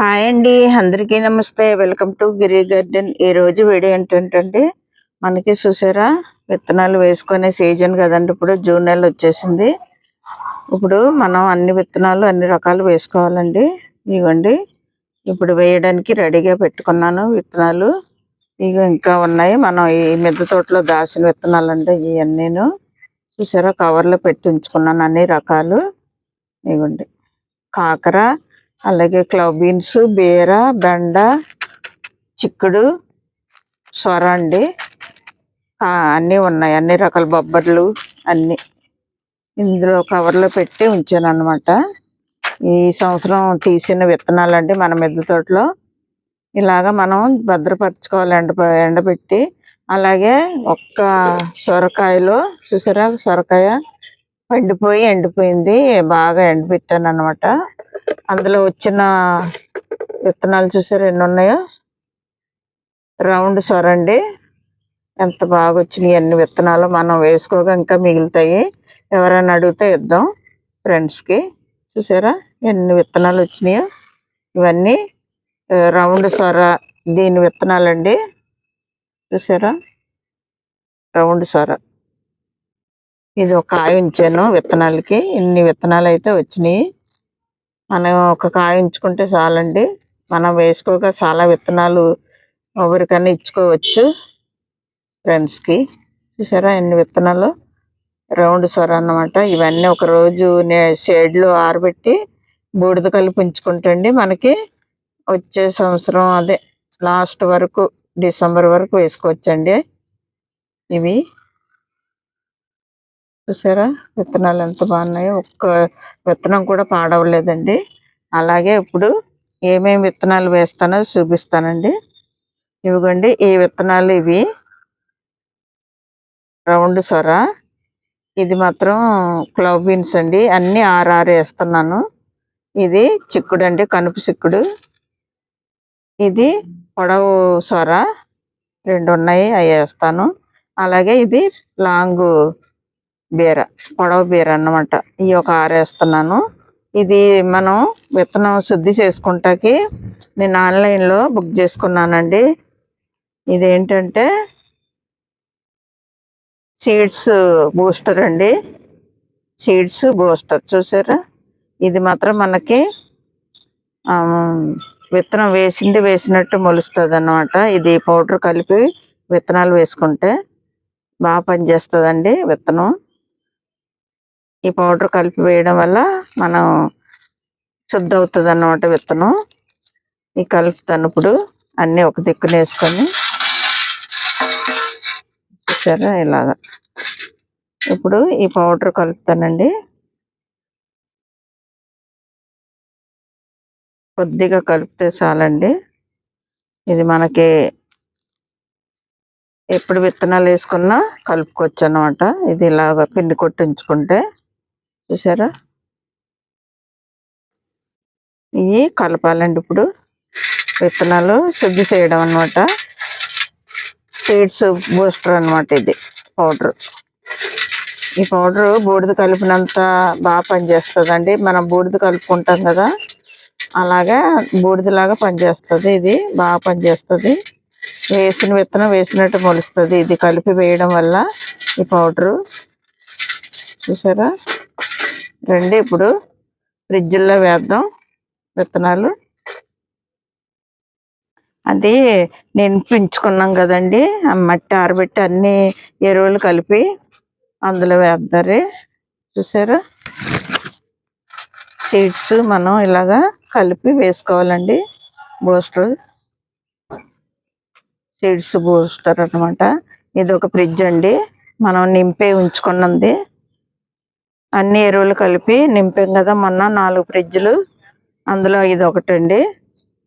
Hi అండి అందరికీ నమస్తే. Welcome to Giri garden. ఈ రోజు వీడియో ఏంటంటే మనకి చూసారా విత్తనాలు వేసుకునే సీజన్ కదండి. ఇప్పుడు జూన్ నెల వచ్చేసింది. ఇప్పుడు మనం అన్ని విత్తనాలు అన్ని రకాలు వేసుకోవాలండి. ఇవ్వండి. ఇప్పుడు వేయడానికి రెడీగా పెట్టుకున్నాను విత్తనాలు. ఇక ఇంకా ఉన్నాయి. మనం ఈ మిద్దె తోటలో దాచిన విత్తనాలు అంటే ఇవన్నీను చూసారా కవర్లో పెట్టి ఉంచుకున్నాను అన్ని రకాలు. ఇవ్వండి. కాకర అలాగే క్లవ్ బీన్స్ బీర బెండ చిక్కుడు సొర అండి. అన్నీ ఉన్నాయి. అన్ని రకాల బొబ్బర్లు అన్నీ ఇందులో కవర్లో పెట్టి ఉంచాను అనమాట ఈ సంవత్సరం తీసిన విత్తనాలు అండి మన మిద్దె తోటలో. ఇలాగ మనం భద్రపరచుకోవాలి ఎండ ఎండబెట్టి అలాగే ఒక్క సొరకాయలో చూసారా? సొరకాయ పండిపోయి ఎండిపోయింది. బాగా ఎండబెట్టాను అనమాట అందులో వచ్చిన విత్తనాలు చూసారు? ఎన్ని ఉన్నాయో? రౌండ్ సొర అండి ఎంత బాగా వచ్చినాయి అన్ని విత్తనాలు మనం వేసుకోగా ఇంకా మిగులుతాయి. ఎవరైనా అడిగితే ఇద్దాం ఫ్రెండ్స్కి. చూసారా? ఎన్ని విత్తనాలు వచ్చినాయో? ఇవన్నీ రౌండ్ సొర దీని విత్తనాలండి. చూసారా? రౌండ్ సొర. ఇది ఒక ఆయించాను ఉంచాను విత్తనాలకి. ఇన్ని విత్తనాలు అయితే వచ్చినాయి. మనం ఒక కాయ ఉంచుకుంటే చాలండి. మనం వేసుకోక చాలా విత్తనాలు ఎవరికైనా ఇచ్చుకోవచ్చు ఫ్రెండ్స్కి చూసారా ఎన్ని విత్తనాలు? రౌండ్ సొర అన్నమాట. ఇవన్నీ ఒక రోజు షేడ్లో ఆరబెట్టి బూడిద కలిపి ఉంచుకుంటండి మనకి వచ్చే సంవత్సరం అదే లాస్ట్ వరకు డిసెంబర్ వరకు వేసుకోవచ్చండి. ఇవి చూసారా? విత్తనాలు ఎంత బాగున్నాయో. ఒక్క విత్తనం కూడా పాడవలేదండి. అలాగే ఇప్పుడు ఏమేమి విత్తనాలు వేస్తానో చూపిస్తానండి. ఇవిగోండి ఈ విత్తనాలు ఇవి. రౌండ్ సొర. ఇది మాత్రం క్లవ్ బీన్స్ అండి. అన్ని ఆర్ఆర్ వేస్తున్నాను. ఇది చిక్కుడు అండి కనుపు చిక్కుడు. ఇది పొడవు సొర. రెండు ఉన్నాయి. అవి వేస్తాను. అలాగే ఇది లాంగ్ బీర పొడవ బీర అన్నమాట. ఈ ఒక ఆరేస్తున్నాను ఇది మనం విత్తనం శుద్ధి చేసుకుంటాకి నేను ఆన్లైన్లో బుక్ చేసుకున్నానండి. ఇదేంటంటే సీడ్స్ బూస్టర్ అండి. సీడ్స్ బూస్టర్ చూసారా? ఇది మాత్రం మనకి విత్తనం వేసింది వేసినట్టు మొలుస్తుంది అన్నమాట ఇది పౌడర్ కలిపి విత్తనాలు వేసుకుంటే బాగా పనిచేస్తుందండి విత్తనం. ఈ పౌడర్ కలిపి వేయడం వల్ల మనం శుద్ధ అవుతుంది అన్నమాట విత్తనం. ఈ కలుపుతాను ఇప్పుడు అన్నీ ఒక దిక్కున వేసుకొని చూసారా ఇలాగా. ఇప్పుడు ఈ పౌడర్ కలుపుతానండి. కొద్దిగా కలిపితే చాలండి. ఇది మనకి ఎప్పుడు విత్తనాలు వేసుకున్నా కలుపుకోవచ్చు అన్నమాట ఇది ఇలాగ పిండి కొట్టించుకుంటే చూసారా ఇవి కలపాలండి ఇప్పుడు. విత్తనాలు శుద్ధి చేయడం అన్నమాట. సీడ్స్ బూస్టర్ అన్నమాట ఇది పౌడర్. ఈ పౌడర్ బూడిద కలిపినంత బాగా పనిచేస్తుందండి. మనం బూడిద కలుపుకుంటాం కదా అలాగా బూడిదలాగా పనిచేస్తుంది ఇది బాగా పనిచేస్తుంది. వేసిన విత్తనం వేసినట్టు మొలుస్తుంది. ఇది కలిపి వేయడం వల్ల ఈ పౌడరు. చూసారా రండి ఇప్పుడు ఫ్రిడ్జ్లో వేద్దాం విత్తనాలు. అది నేను పెంచుకున్నాం కదండి ఆ మట్టి ఆరబెట్టి అన్ని ఎరువులు కలిపి అందులో వేద్దారు. చూసారా? సీడ్స్ మనం ఇలాగా కలిపి వేసుకోవాలండి బూస్టర్. సీడ్స్ బూస్టర్ అన్నమాట. ఇది ఒక ఫ్రిడ్జ్ అండి మనం నింపే ఉంచుకున్నది. అన్ని ఎరువులు కలిపి నింపాం కదా మొన్న నాలుగు ఫ్రిడ్జ్లు. అందులో ఇది ఒకటండి.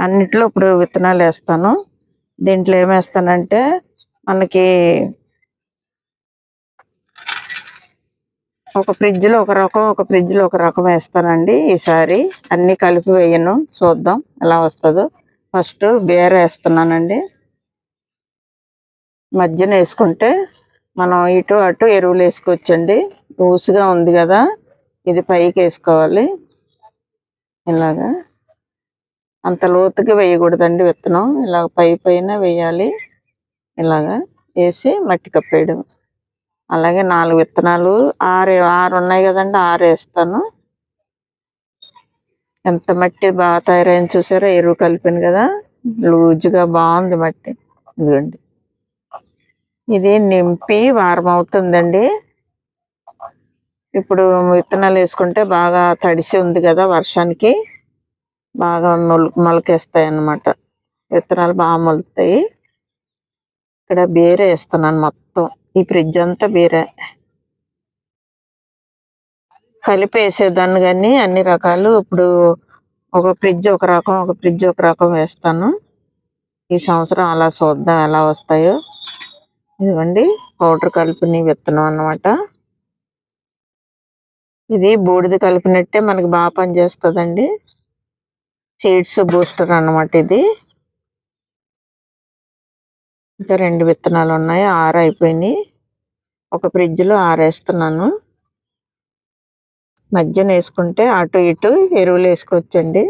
అన్నిట్లో ఇప్పుడు విత్తనాలు వేస్తాను. దీంట్లో ఏమేస్తానంటే మనకి ఒక ఫ్రిడ్జ్లో ఒక రకం ఒక ఫ్రిడ్జ్లో ఒక రకం వేస్తానండి ఈసారి. అన్నీ కలిపి వేయను. చూద్దాం ఎలా వస్తుందో. ఫస్ట్ బేర వేస్తున్నానండి. మధ్యన వేసుకుంటే మనం ఇటు అటు ఎరువులు వేసుకోవచ్చండి. ఊసుగా ఉంది కదా ఇది పైకి వేసుకోవాలి. ఇలాగా. అంత లోతుగా వేయకూడదండి విత్తనం. ఇలా పై పైన వేయాలి. ఇలాగా వేసి మట్టి కప్పేయడం. అలాగే నాలుగు విత్తనాలు ఆరు ఆరు ఉన్నాయి కదండి ఆరు వేస్తాను. ఎంత మట్టి బాగా తయారైంది చూసారా? ఎరువు కలిపాను కదా. లూజుగా బాగుంది మట్టి. ఇదిగోండి. ఇది నింపి వారం అవుతుందండి. ఇప్పుడు విత్తనాలు వేసుకుంటే బాగా తడిసి ఉంది కదా వర్షానికి బాగా మొల మొలకేస్తాయి అన్నమాట విత్తనాలు బాగా మొలుతాయి. ఇక్కడ బీరే వేస్తున్నాను మొత్తం. ఈ ఫ్రిడ్జ్ అంతా బీరే. కలిపి వేసేదాన్ని కానీ అన్ని రకాలు ఇప్పుడు ఒక ఫ్రిడ్జ్ ఒక రకం ఒక ఫ్రిడ్జ్ ఒక రకం వేస్తాను. ఈ సంవత్సరం అలా చూద్దాం ఎలా వస్తాయో. ఇదిగోండి పౌడర్ కలిపిన విత్తనం అన్నమాట. ఇది బూడిద కలిపినట్టే మనకి బాగా పనిచేస్తుందండి. సీడ్స్ బూస్టర్ అన్నమాట ఇది. ఇంకా రెండు విత్తనాలు ఉన్నాయి ఆరు అయిపోయినాయి. ఒక ఫ్రిడ్జ్లో ఆరేస్తున్నాను. మధ్యన వేసుకుంటే అటు ఇటు ఎరువులు వేసుకోవచ్చండి.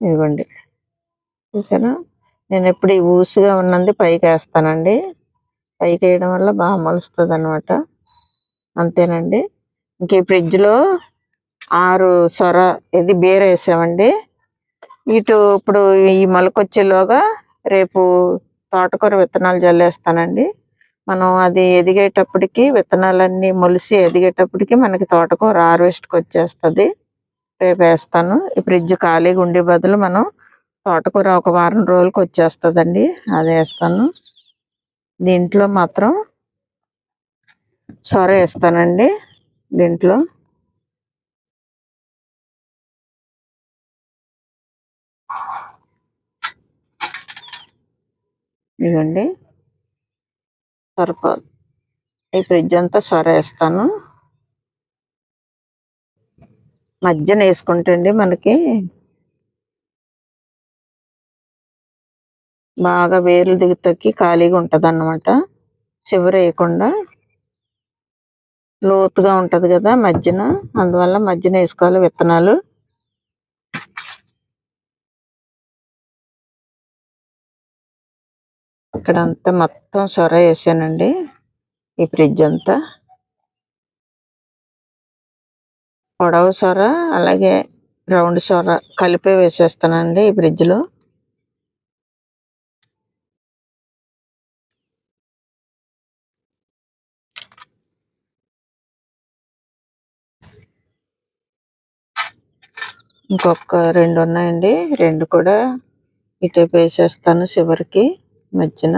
ఇదిగోండి చూసారా? నేను ఎప్పుడు ఈ ఊసుగా ఉన్నది పైకి వేస్తానండి పైకి వేయడం వల్ల బాగా మొలుస్తుంది అనమాట అంతేనండి. ఇంక ఈ ఫ్రిడ్జ్లో ఆరు సొర ఇది బీర వేసామండి. ఇటు ఇప్పుడు ఈ మొలకొచ్చేలోగా రేపు తోటకూర విత్తనాలు జల్లేస్తానండి. మనం అది ఎదిగేటప్పటికి విత్తనాలన్నీ మొలిసి ఎదిగేటప్పటికి మనకి తోటకూర హార్వెస్ట్కి వచ్చేస్తుంది. రేపు వేస్తాను. ఈ ఫ్రిడ్జ్ ఖాళీగా ఉండే బదులు మనం తోటకూర ఒక వారం రోజులకి వచ్చేస్తుందండి అది వేస్తాను. దీంట్లో మాత్రం సొర వేస్తానండి దీంట్లో. ఇదిగోండి. సరిపోదు ఈ ఫ్రిడ్జ్ అంతా సొర వేస్తాను. మధ్యన వేసుకుంటే అండి మనకి బాగా వేర్లు దిగుతక్కి ఖాళీగా ఉంటుంది అన్నమాట చివరి వేయకుండా లోతుగా ఉంటది కదా మధ్యన అందువల్ల మధ్యన వేసుకోవాలి విత్తనాలు. ఇక్కడ అంతా మొత్తం సొర వేసానండి. ఈ ఫ్రిడ్జ్ అంతా. పొడవు సొర అలాగే రౌండ్ సొర కలిపే వేసేస్తానండి ఈ ఫ్రిడ్జ్లో. ఇంకొక రెండు ఉన్నాయండి. రెండు కూడా ఇటే వేసేస్తాను చివరికి మధ్యన.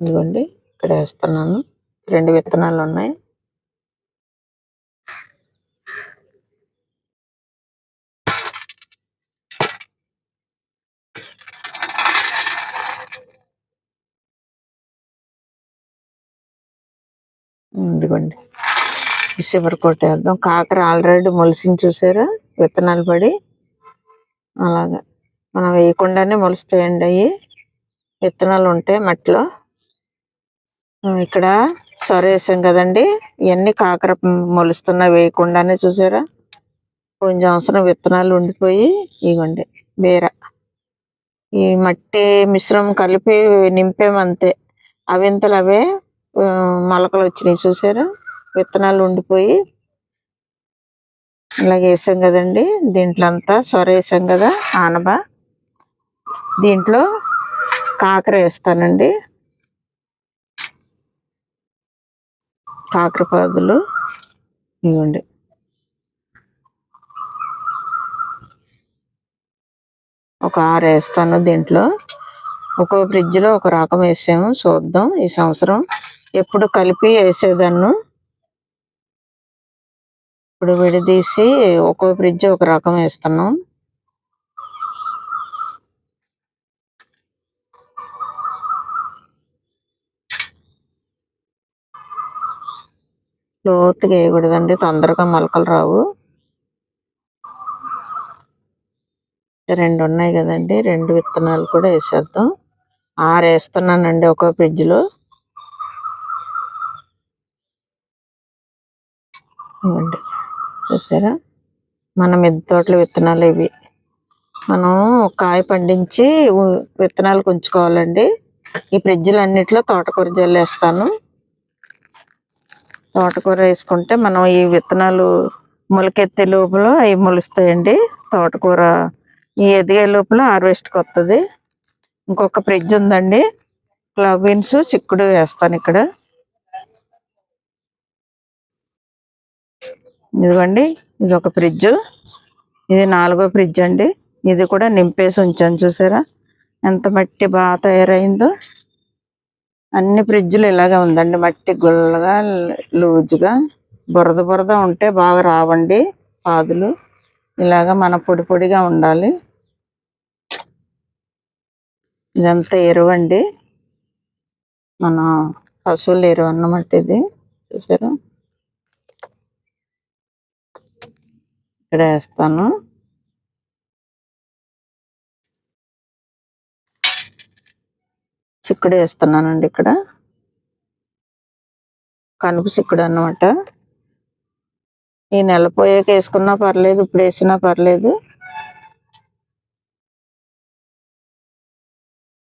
ఇదిగోండి ఇక్కడ వేస్తున్నాను. రెండు విత్తనాలు ఉన్నాయి. ఇదిగోండి. చివరి కొట్టేద్దాం. కాకర ఆల్రెడీ మొలిసింది చూసారా? విత్తనాలు పడి. అలాగా. మనం వేయకుండానే మొలుస్తాయండి అవి. విత్తనాలు ఉంటాయి మట్టిలో. ఇక్కడ సొర వేసాం కదండి. ఇవన్నీ కాకర మొలుస్తున్నాయి వేయకుండానే చూసారా? కొంచెం అవసరం విత్తనాలు ఉండిపోయి ఇవ్వండి. బీర. ఈ మట్టి మిశ్రమం కలిపి నింపేమంతే. అవింతలు అవే మొలకలు వచ్చినాయి చూసారా? విత్తనాలు ఉండిపోయి ఇలా వేసాం కదండి. దీంట్లో అంతా సొర వేసాం కదా ఆనబ దీంట్లో కాకర వేస్తానండి. కాకర పాదులు ఇవ్వండి. ఒక ఆరు వేస్తాను దీంట్లో. ఒక్కో ఫ్రిడ్జ్లో ఒక రకం వేసాము చూద్దాం. ఈ సంవత్సరం ఎప్పుడు కలిపి వేసేదాన్ని? ఇప్పుడు విడదీసి ఒక్కో ఫ్రిడ్జ్ ఒక రకం వేస్తున్నాం. లోతుగా వేయకూడదండి తొందరగా మొలకలు రావు. రెండు ఉన్నాయి కదండి రెండు విత్తనాలు కూడా వేసేద్దాం. ఆరు వేస్తున్నానండి ఒక్కో ఫ్రిడ్జ్లో ఇవ్వండి. చూసారా? మన మిద్ద తోటల విత్తనాలు ఇవి. మనం కాయ పండించి విత్తనాలు ఉంచుకోవాలండి ఈ ఫ్రిడ్జ్లు అన్నిట్లో తోటకూర జల్లేస్తాను. తోటకూర వేసుకుంటే మనం ఈ విత్తనాలు మొలకెత్తే లోపల అవి మొలుస్తాయండి. తోటకూర ఈ ఎదిగే లోపల హార్వెస్ట్కి వస్తుంది ఇంకొక ఫ్రిడ్జ్ ఉందండి. క్లవ్ బీన్స్ చిక్కుడు వేస్తాను ఇక్కడ. ఇదిగోండి ఇది ఒక ఫ్రిడ్జ్. ఇది నాలుగో ఫ్రిడ్జ్ అండి. ఇది కూడా నింపేసి ఉంచాను చూసారా? ఎంత మట్టి బాగా తయారైందో. అన్ని ఫ్రిడ్జ్లు ఇలాగే ఉందండి. మట్టి గుల్లగా లూజుగా బురద బురద ఉంటే బాగా రావండి పాదులు. ఇలాగా మన పొడి పొడిగా ఉండాలి. ఇదంతా ఎరువండి మన పశువుల ఎరువు అన్నమాట ఇది. చూసారా? ఇక్కడ వేస్తాను చిక్కుడు వేస్తున్నానండి ఇక్కడ. కనుపు చిక్కుడు అన్నమాట ఈ నెల పోయాక వేసుకున్నా పర్లేదు ఇప్పుడు వేసినా పర్లేదు.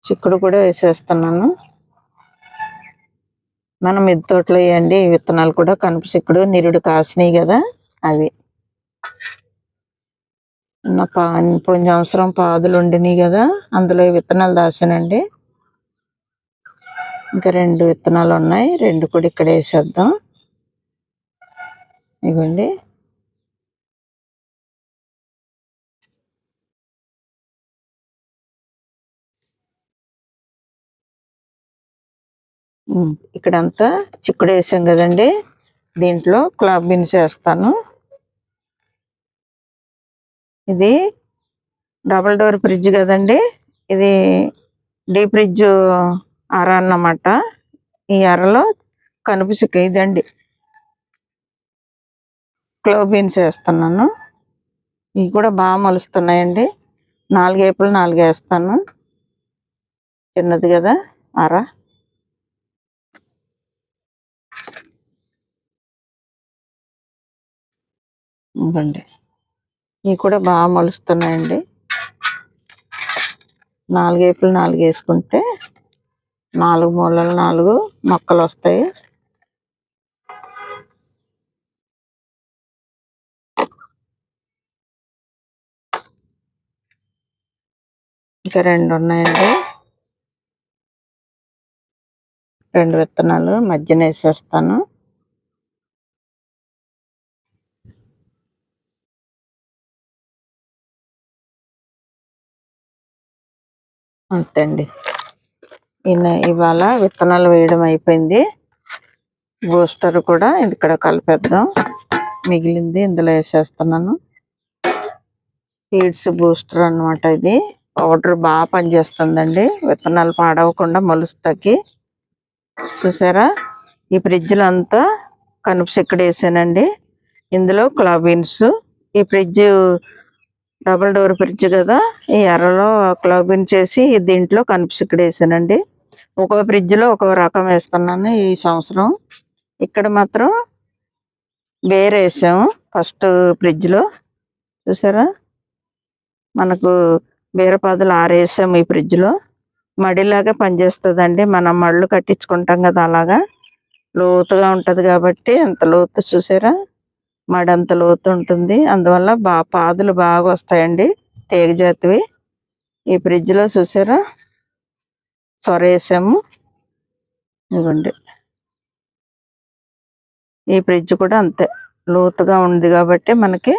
చిక్కుడు కూడా వేసేస్తున్నాను. మనం మిద్దె తోటలో వేయండి విత్తనాలు కూడా కనుపు చిక్కుడు నిరుడు కాసినాయి కదా అవి. నా పా పోయిన సంవత్సరం పాదులు ఉండినాయి కదా అందులో విత్తనాలు దాసానండి. ఇంకా రెండు విత్తనాలు ఉన్నాయి రెండు కూడా ఇక్కడ వేసేద్దాం. ఇవ్వండి ఇక్కడంతా చిక్కుడు వేసాం కదండి దీంట్లో క్లాబ్ బీన్స్ వేస్తాను. ఇది డబల్ డోర్ ఫ్రిడ్జ్ కదండి. ఇది డీ ఫ్రిడ్జ్ అర అన్నమాట. ఈ అరలో కనుపు చిక్క ఇదండి. క్లోబీన్స్ వేస్తున్నాను ఇవి కూడా బాగా మలుస్తున్నాయండి. నాలుగేపులు నాలుగు వేస్తాను. చిన్నది కదా అర. ఇంకండి ఇవి కూడా బాగా మలుస్తున్నాయండి. నాలుగు ఏపులు నాలుగు వేసుకుంటే నాలుగు మూలలు నాలుగు మొక్కలు వస్తాయి ఇంకా రెండు ఉన్నాయండి. రెండు విత్తనాలు మధ్యన వేసేస్తాను. అంతే అండి ఇవాళ విత్తనాలు వేయడం అయిపోయింది. బూస్టర్ కూడా ఇక్కడ కలిపేద్దాం. మిగిలింది ఇందులో వేసేస్తున్నాను. సీడ్స్ బూస్టర్ అన్నమాట ఇది. పౌడర్ బాగా పనిచేస్తుందండి. విత్తనాలు పాడవకుండా మొలుస్తాకి. చూసారా? ఈ ఫ్రిడ్జ్లో అంతా కనుపు చిక్కడు వేసానండి. ఇందులో క్లాబీన్స్ ఈ ఫ్రిడ్జ్ డబుల్ డోర్ ఫ్రిడ్జ్ కదా. ఈ ఎర్రలో క్లాబీన్స్ చేసి దీంట్లో కనుపు చిక్కడు వేసానండి. ఒక్కో ఫ్రిడ్జ్లో ఒక్కో రకం వేస్తున్నాను ఈ సంవత్సరం. ఇక్కడ మాత్రం వేరే వేసాము ఫస్ట్ ఫ్రిడ్జ్లో. చూసారా? మనకు బీరపాదులు ఆరేసాము ఈ ఫ్రిడ్జ్లో. మడిలాగా పనిచేస్తుందండి. మనం మళ్ళు కట్టించుకుంటాం కదా అలాగా. లోతుగా ఉంటుంది కాబట్టి అంత లోతు. చూసారా? మడి అంత లోతు ఉంటుంది. అందువల్ల బా పాదులు బాగా వస్తాయండి. తీగ జాతివి ఈ ఫ్రిడ్జ్లో చూసారా? సొర వేసాము ఇదిగోండి ఈ ఫ్రిడ్జ్ కూడా అంతే. లోతుగా ఉంది కాబట్టి మనకి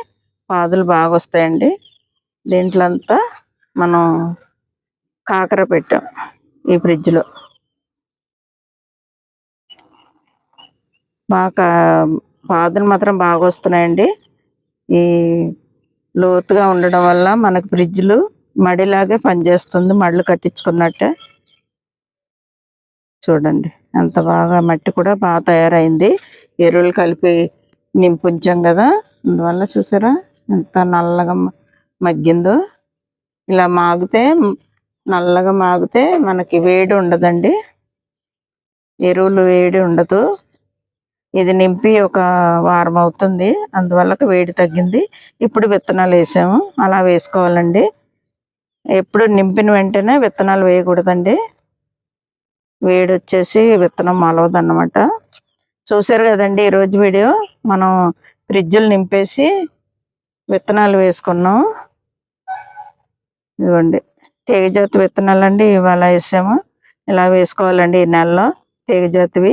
పాదులు బాగా వస్తాయండి. దీంట్లో అంతా మనం కాకర పెట్టాం ఈ ఫ్రిడ్జ్లో. బాగా పాదులు మాత్రం బాగా వస్తున్నాయండి. ఈ లోతుగా ఉండడం వల్ల మనకు ఫ్రిడ్జ్లు మడిలాగే పనిచేస్తుంది. మడులు కట్టించుకున్నట్టే. చూడండి ఎంత బాగా మట్టి కూడా బాగా తయారైంది. ఎరువులు కలిపి నింపుంచాం కదా. అందువల్ల చూసారా ఎంత నల్లగా మగ్గిందో. ఇలా మాగితే నల్లగా మాగితే మనకి వేడి ఉండదండి. ఎరువులు వేడి ఉండదు. ఇది నింపి ఒక వారం అవుతుంది. అందువల్ల వేడి తగ్గింది. ఇప్పుడు విత్తనాలు వేసాము. అలా వేసుకోవాలండి. ఎప్పుడు నింపిన వెంటనే విత్తనాలు వేయకూడదండి. వేడి వచ్చేసి విత్తనం మొలవదు అన్నమాట చూసారు కదండి ఈరోజు వీడియో. మనం ఫ్రిడ్జ్లు నింపేసి విత్తనాలు వేసుకున్నాం. ఇదిగోండి. తీగజాతి విత్తనాలు అండి ఇవాళ వేసాము. ఇలా వేసుకోవాలండి ఈ నెలలో తీగజాతివి.